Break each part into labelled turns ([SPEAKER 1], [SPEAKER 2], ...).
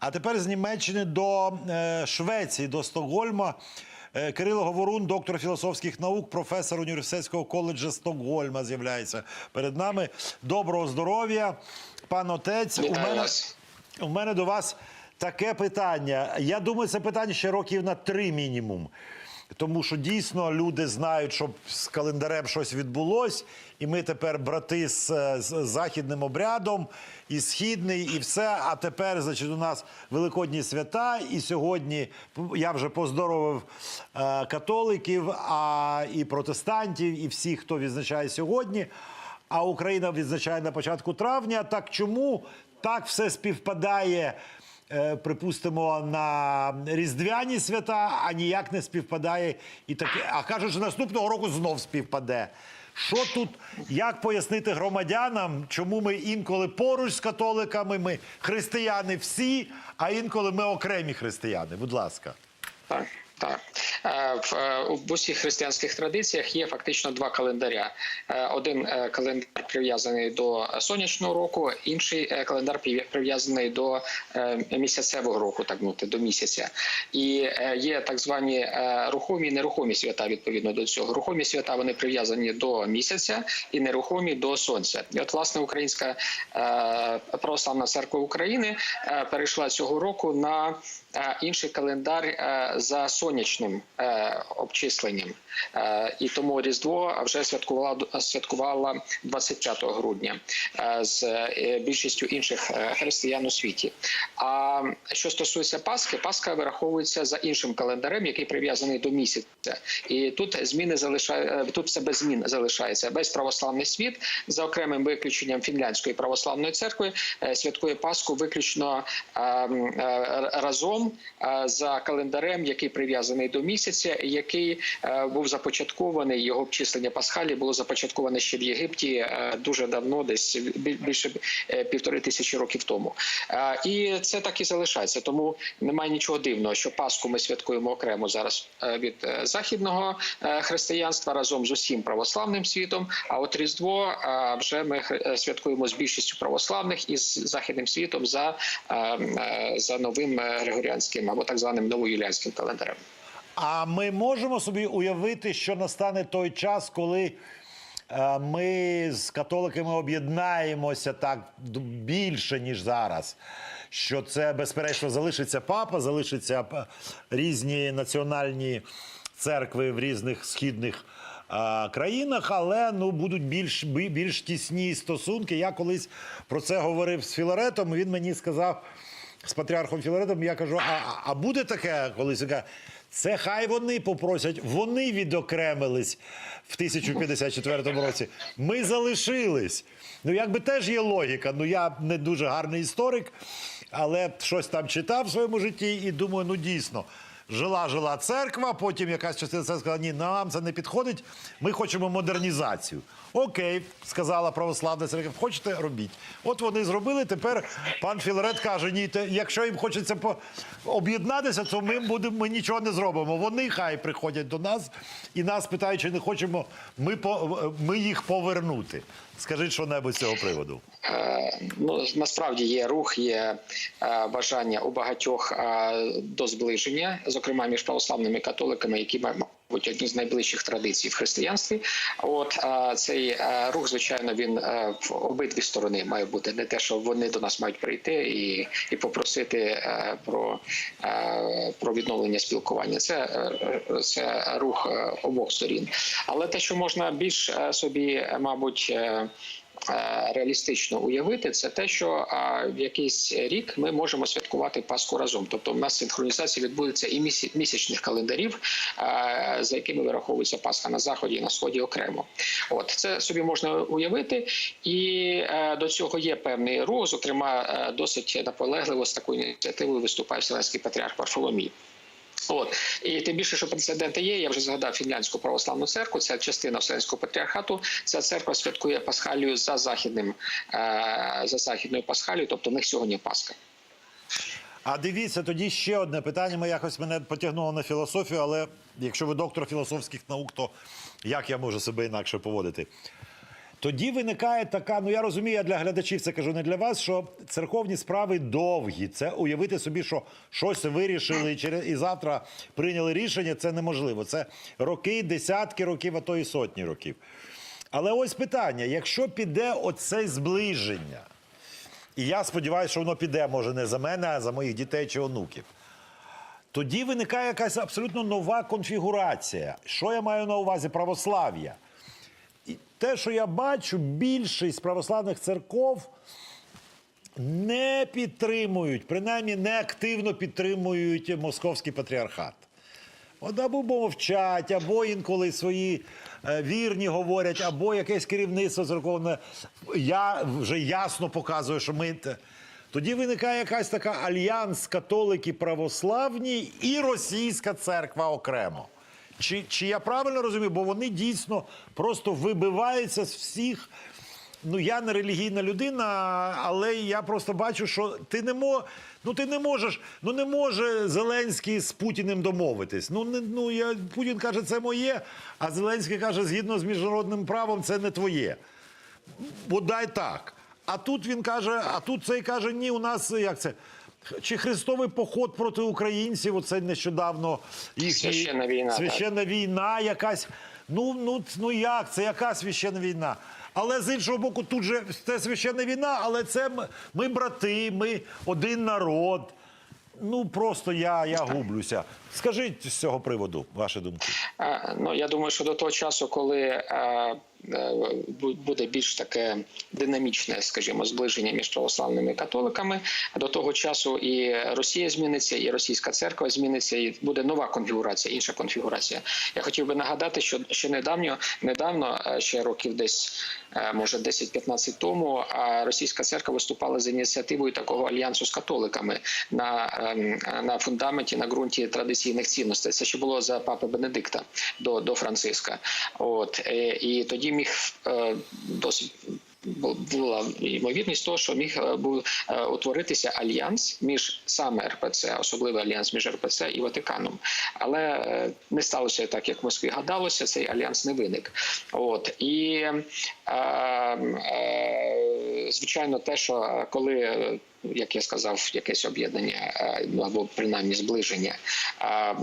[SPEAKER 1] А тепер з Німеччини до е, Швеції, до Стокгольма. Е, Кирило Говорун, доктор філософських наук, професор університетського коледжу Стокгольма, з'являється перед нами. Доброго здоров'я, пан отець. У мене, у мене до вас таке питання. Я думаю, це питання ще років на три мінімум. Тому що дійсно люди знають, що з календарем щось відбулось, і ми тепер брати з, з західним обрядом, і східний, і все. А тепер, значить, у нас великодні свята. І сьогодні я вже поздоровив е, католиків, а і протестантів, і всіх, хто відзначає сьогодні. А Україна відзначає на початку травня. Так чому так все співпадає? Е, Припустимо, на різдвяні свята, а ніяк не співпадає і таке. А кажуть, що наступного року знов співпаде. Що тут, як пояснити громадянам, чому ми інколи поруч з католиками, ми християни всі, а інколи ми окремі християни? Будь ласка.
[SPEAKER 2] Так, так. Е, В, е, усіх християнських традиціях є фактично два календаря. Е, Один календар прив'язаний до сонячного року, інший календар прив'язаний до місяцевого року, так мовити, до місяця. І є так звані рухомі і нерухомі свята відповідно до цього. Рухомі свята вони прив'язані до місяця і нерухомі до сонця. І от власне українська православна церква України перейшла цього року на інший календар за сонячним е, обчисленням. Е, І тому Різдво вже святкувала святкувала 25 грудня е, з е, більшістю інших християн у світі. А що стосується Пасхи, Пасха вираховується за іншим календарем, який прив'язаний до місяця. І тут зміни залишає тут все без змін залишається. Весь православний світ за окремим виключенням фінляндської православної церкви святкує Пасху виключно разом за календарем, який прив'язаний до місяця, який е, був започаткований. Його обчислення Пасхалі було започатковане ще в Єгипті е, дуже давно, десь бі- більше е, півтори тисячі років тому. Е, І це так і залишається. Тому немає нічого дивного, що Пасху ми святкуємо окремо зараз від західного християнства разом з усім православним світом. А от Різдво вже ми святкуємо з більшістю православних і з західним світом за, за новим григоріанським або так званим новоюліанським календарем.
[SPEAKER 1] А ми можемо собі уявити, що настане той час, коли е, ми з католиками об'єднаємося так більше, ніж зараз. Що це, безперечно, залишиться папа, залишиться різні національні церкви в різних східних е, країнах, але ну будуть більш більш тісні стосунки. Я колись про це говорив з Філаретом. Він мені сказав з патріархом Філаретом. Я кажу: а, а- а буде таке колись? Це хай вони попросять. Вони відокремились в 1054 році. Ми залишились. Ну, якби теж є логіка. Ну я не дуже гарний історик, але щось там читав в своєму житті і думаю, ну дійсно. Жила жила церква, потім якась частина сказала, ні, нам це не підходить. Ми хочемо модернізацію. Окей, сказала православна церква, хочете робіть. От вони зробили. Тепер пан Філарет каже: ні, те, якщо їм хочеться по- об'єднатися, то ми будемо ми нічого не зробимо. Вони хай приходять до нас і нас питають, чи не хочемо ми, по, ми їх повернути. Скажіть що небудь з цього приводу.
[SPEAKER 2] Е, Ну насправді є рух, є е, бажання у багатьох е, до зближення, зокрема між православними католиками, які мабуть, одні з найближчих традицій в християнстві. От цей рух, звичайно, він в обидві сторони має бути не те, що вони до нас мають прийти і, і попросити про, про відновлення спілкування. Це, е, це рух е, обох сторін. Але те, що можна більш е, собі, мабуть. Е, реалістично уявити, це те, що в якийсь рік ми можемо святкувати Пасху разом. Тобто, у нас синхронізація відбудеться і міся- місячних календарів, е, за якими вираховується Пасха на заході і на сході окремо. От це собі можна уявити, і е, до цього є певний рух. Зокрема, досить наполегливо з такою ініціативою виступає Вселенський патріарх Варфоломій. От і тим більше, що прецеденти є. Я вже згадав фінляндську православну церкву. Це частина Вселенського патріархату. Ця церква святкує Пасхалію за західним е, за західною Пасхалією, тобто в них сьогодні Пасха.
[SPEAKER 1] А дивіться, тоді ще одне питання. Ми якось мене потягнуло на філософію, але якщо ви доктор філософських наук, то як я можу себе інакше поводити? Тоді виникає така, ну я розумію, я для глядачів це кажу не для вас, що церковні справи довгі. Це уявити собі, що щось вирішили і завтра прийняли рішення, це неможливо. Це роки, десятки років, а то і сотні років. Але ось питання: якщо піде оце зближення, і я сподіваюся, що воно піде, може, не за мене, а за моїх дітей чи онуків. Тоді виникає якась абсолютно нова конфігурація. Що я маю на увазі? Православ'я. Те, що я бачу, більшість православних церков не підтримують, принаймні не активно підтримують московський патріархат. От або мовчать, або інколи свої е, вірні говорять, або якесь керівництво церковне я вже ясно показує, що ми. Тоді виникає якась така альянс католики православні і російська церква окремо. Чи, чи я правильно розумію? Бо вони дійсно просто вибиваються з всіх. Ну, я не релігійна людина, але я просто бачу, що ти не мо... ну, ти не можеш, ну не може Зеленський з Путіним домовитись. Ну, не, ну я, Путін каже, це моє, а Зеленський каже, згідно з міжнародним правом, це не твоє. Бодай так. А тут він каже, а тут цей каже, ні, у нас як це? Чи хрестовий поход проти українців? Оце нещодавно їхній
[SPEAKER 2] Священна війна,
[SPEAKER 1] Священна війна якась. Ну, ну, ну як? Це яка священна війна? Але з іншого боку, тут же це священна війна, але це ми, ми брати, ми один народ. Ну просто я, я гублюся. Скажіть з цього приводу ваші думки.
[SPEAKER 2] Е, Ну я думаю, що до того часу, коли е, е, бу- буде більш таке динамічне, скажімо, зближення між православними католиками, до того часу і Росія зміниться, і російська церква зміниться, і буде нова конфігурація, інша конфігурація. Я хотів би нагадати, що ще недавно, недавно, ще років десь може 10-15 тому, російська церква виступала з ініціативою такого альянсу з католиками на, ем, на фундаменті, на ґрунті традиційних цінностей. Це ще було за папи Бенедикта до, до Франциска. От е, і тоді міг е, досить. бу- Була ймовірність того, що міг е, був утворитися альянс між саме РПЦ, особливий альянс між РПЦ і Ватиканом. Але не сталося так, як в Москві гадалося. Цей альянс не виник. От і е, е, звичайно, те, що коли. Як я сказав, якесь об'єднання е, або принаймні зближення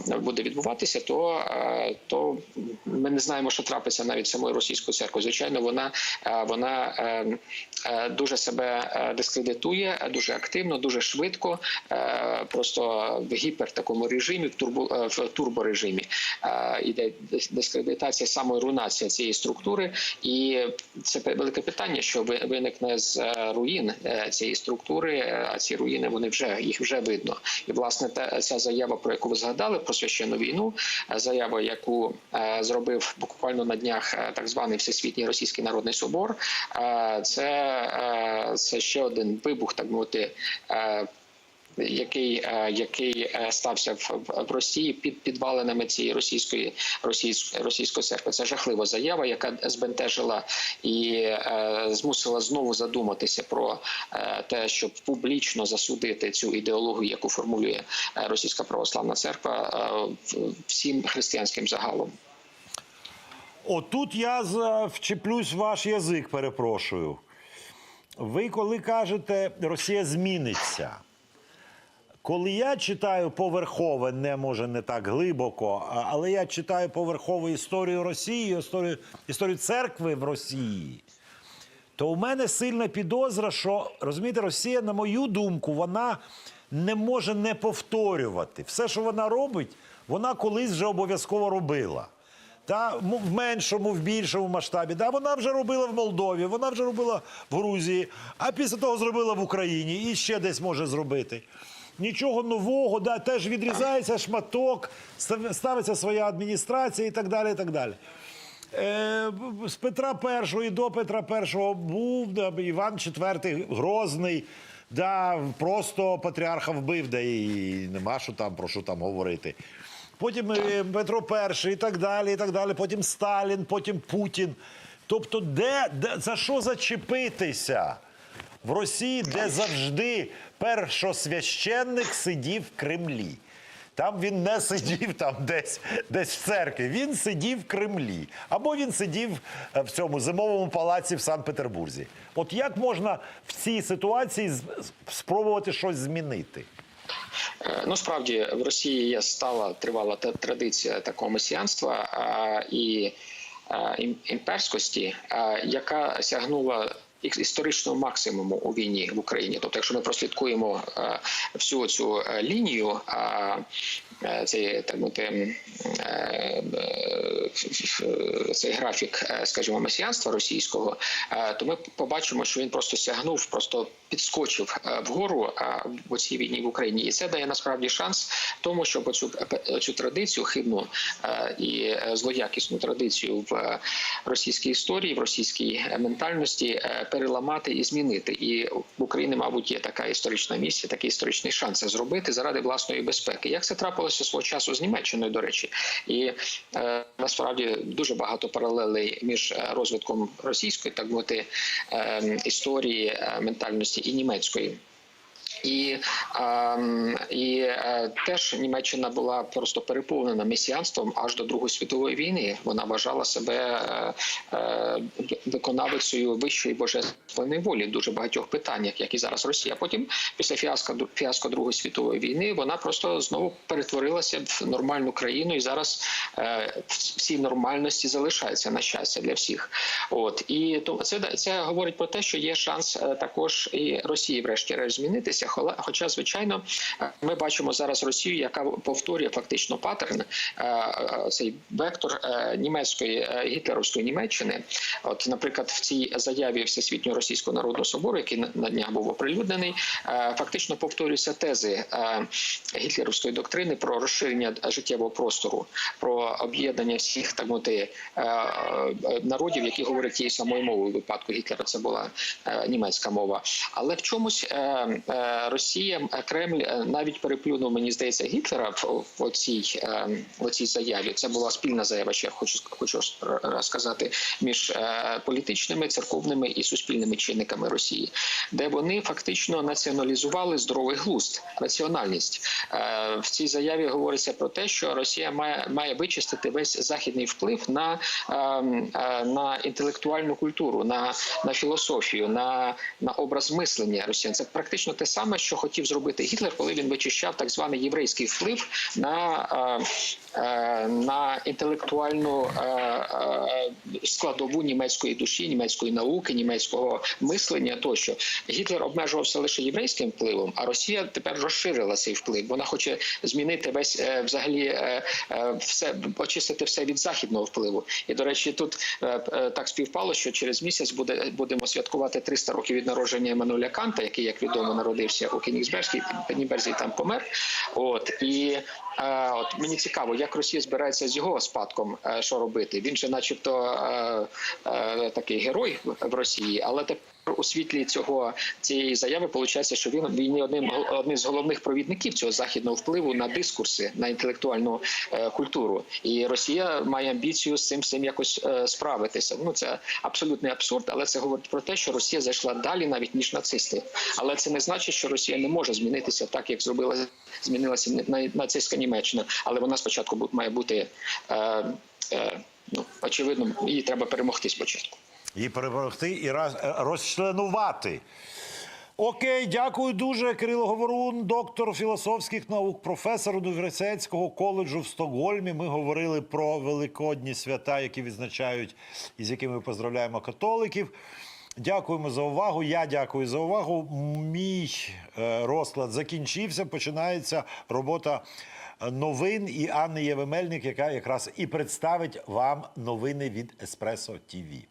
[SPEAKER 2] е, буде відбуватися, то, е, то ми не знаємо, що трапиться навіть самою російською церквою. Звичайно, вона, вона дуже себе дискредитує, дуже активно, дуже швидко, просто в гіпер такому режимі, в турбо в турборежимі іде дис- дискредитація, саморуйнація цієї структури, і це велике питання, що ви- виникне з руїн цієї структури. Е, А ці руїни вони вже їх вже видно. І власне та ця заява, про яку ви згадали, про священну війну, е, заява, яку е, зробив буквально на днях е, так званий Всесвітній Російський Народний Собор, е, це, е, це ще один вибух, так мовити. Який, е, який е, стався в, Росії під підвалинами цієї російської російської російської церкви. Це жахлива заява, яка збентежила і е, змусила знову задуматися про те, щоб публічно засудити цю ідеологію, яку формулює російська православна церква всім християнським загалом.
[SPEAKER 1] Отут я вчеплюсь ваш язик, перепрошую. Ви коли кажете, Росія зміниться. Коли я читаю поверхове, не може не так глибоко, але я читаю поверхову історію Росії, історію, історію церкви в Росії, то у мене сильна підозра, що розумієте, Росія, на мою думку, вона не може не повторювати. Все, що вона робить, вона колись вже обов'язково робила. Та в меншому, в більшому масштабі. Да, вона вже робила в Молдові, вона вже робила в Грузії, а після того зробила в Україні і ще десь може зробити. Нічого нового, да, теж відрізається шматок, ставиться своя адміністрація і так далі. І так далі. Е, з Петра І до Петра І був да, Іван IV Грозний. Да, просто патріарха вбив, да і нема що там про що там говорити. Потім е, Петро І і так далі, і так далі. Потім Сталін, потім Путін. Тобто, де, де за що зачепитися? В Росії, де завжди першосвященник сидів в Кремлі. Там він не сидів там десь, десь в церкві. Він сидів в Кремлі. Або він сидів е, в цьому зимовому палаці в Санкт-Петербурзі. От як можна в цій ситуації спробувати щось змінити?
[SPEAKER 2] Е, Ну, справді в Росії є стала тривала традиція такого месіянства і імперськості, яка сягнула історичного максимуму у війні в Україні. Тобто, якщо ми прослідкуємо е, всю цю е, лінію, е, цей так мовити, м, ф- ф- цей графік, скажімо, месіянства російського, то ми побачимо, що він просто сягнув, просто підскочив вгору в цій війні в Україні, і це дає насправді шанс тому, щоб цю цю традицію хибну і злоякісну традицію в російській історії, в російській ментальності переламати і змінити. І в Україні, мабуть, є така історична місія, такий історичний шанс це зробити заради власної безпеки. Як це трапилося свого часу з Німеччиною, до речі, і е, насправді дуже багато паралелей між е, розвитком російської, так мовити, е, історії е, ментальності і німецької. І, ем, і е, теж Німеччина була просто переповнена месіанством аж до Другої світової війни. Вона вважала себе е, е, виконавицею вищої божественної волі в дуже багатьох питаннях, як і зараз Росія. Потім, після фіаско фіаско Другої світової війни, вона просто знову перетворилася в нормальну країну, і зараз в цій нормальності залишається на щастя для всіх. От і то це це говорить про те, що є шанс також і Росії, врешті-решт, змінитися. Хоча, звичайно, ми бачимо зараз Росію, яка повторює фактично паттерн е, е, цей вектор е, німецької гітлерівської Німеччини. От, наприклад, в цій заяві Всесвітнього російського народного собору, який на- днях був оприлюднений, фактично повторюються тези гітлерівської доктрини про розширення життєвого простору, про об'єднання всіх так мовити народів, які говорять тією самою мовою. Випадку Гітлера це була німецька мова. Але в чомусь Росія, е, Кремль е, навіть переплюнув, мені здається, Гітлера в, оцій е, в оцій заяві. Це була спільна заява, ще хочу хочу сказати, між політичними, церковними і суспільними чинниками Росії, де вони фактично націоналізували здоровий глузд, раціональність. В цій заяві говориться про те, що Росія має має вичистити весь західний вплив на, на інтелектуальну культуру, на, на філософію, на, на образ мислення росіян. Це практично те саме, що хотів зробити Гітлер, коли він вичищав так званий єврейський вплив на, е, е, на інтелектуальну е, складову німецької душі, німецької науки, німецького мислення. Тощо Гітлер обмежувався лише єврейським впливом, а Росія тепер розширила цей вплив. Вона хоче змінити весь взагалі все очистити все від західного впливу. І до речі, тут так співпало, що через місяць буде будемо святкувати 300 років від народження Еммануеля Канта, який, як відомо, народився у Кенігсберзі, Кенігсберзі там помер. От і е, от мені цікаво, як Росія збирається з його спадком, е, що робити. Він же, начебто, е, е, такий герой в Росії, але тепер у світлі цього цієї заяви виходить, що він є одним одним з головних провідників цього західного впливу на дискурси, на інтелектуальну е, культуру. І Росія має амбіцію з цим цим якось е, справитися. Ну це абсолютний абсурд, але це говорить про те, що Росія зайшла далі, навіть ніж нацисти. Але це не значить, що Росія не може змінитися так, як зробила змінилася нацистська Німеччина. Але вона спочатку має бути е, е, ну очевидно, її треба перемогти спочатку.
[SPEAKER 1] Її перемогти і е, розчленувати. Окей, дякую дуже. Кирило Говорун, доктор філософських наук, професор університетського коледжу в Стокгольмі. Ми говорили про великодні свята, які відзначають і з якими поздравляємо католиків. Дякуємо за увагу. Я дякую за увагу. Мій е, розклад закінчився. Починається робота е, новин і Анни Євемельник, яка якраз і представить вам новини від Еспресо ТІВІ.